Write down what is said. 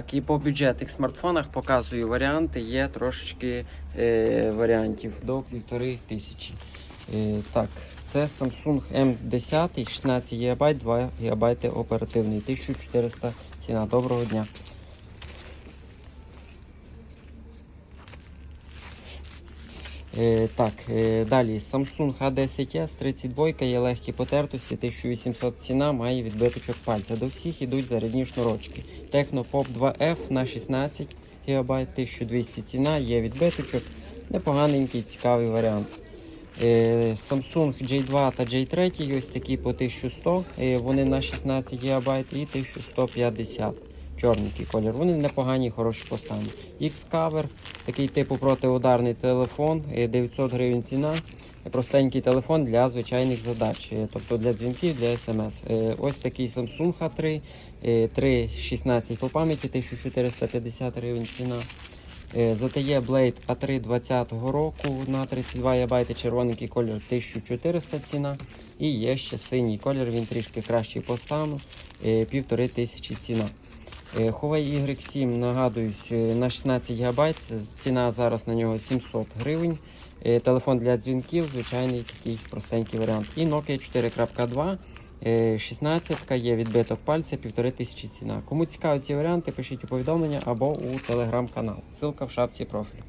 Так, і по бюджетних смартфонах показую варіанти. Є трошечки е, варіантів до півтори тисячі. Е, так, це Samsung M10, 16 ГБ, 2 ГБ оперативний, 1400 ціна. Доброго дня. Так, е, далі Samsung A10s 32 є легкі потертості, 1800 ціна, має відбиточок пальця. До всіх ідуть зарядні шнурочки. Technopop 2F на 16 ГБ, 1200 ціна, є відбиточок. Непоганенький, цікавий варіант. Е, Samsung J2 та J3 ось такі по 1100, е, вони на 16 ГБ і 1150 чорненький колір. Вони непогані, хороші по стану. X-Cover, такий типу протиударний телефон, е, 900 гривень ціна. Е, Простенький телефон для звичайних задач, е, тобто для дзвінків, для смс. Е, Ось такий Samsung A3, е, 3,16 по пам'яті, 1450 гривень ціна. Е, ZTE Blade A3 20 року на 32 ГБ, червоненький колір 1400 ціна. І є ще синій колір, він трішки кращий по стану, е, 1500 ціна. Е, Huawei Y7, нагадую, е, на 16 ГБ, ціна зараз на нього 700 гривень. Е, Телефон для дзвінків, звичайний такий простенький варіант. І Nokia 4.2. е, 16 є відбиток пальця, 1500 ціна. Кому цікаві ці варіанти, пишіть у повідомлення або у телеграм-канал. Силка в шапці профілю.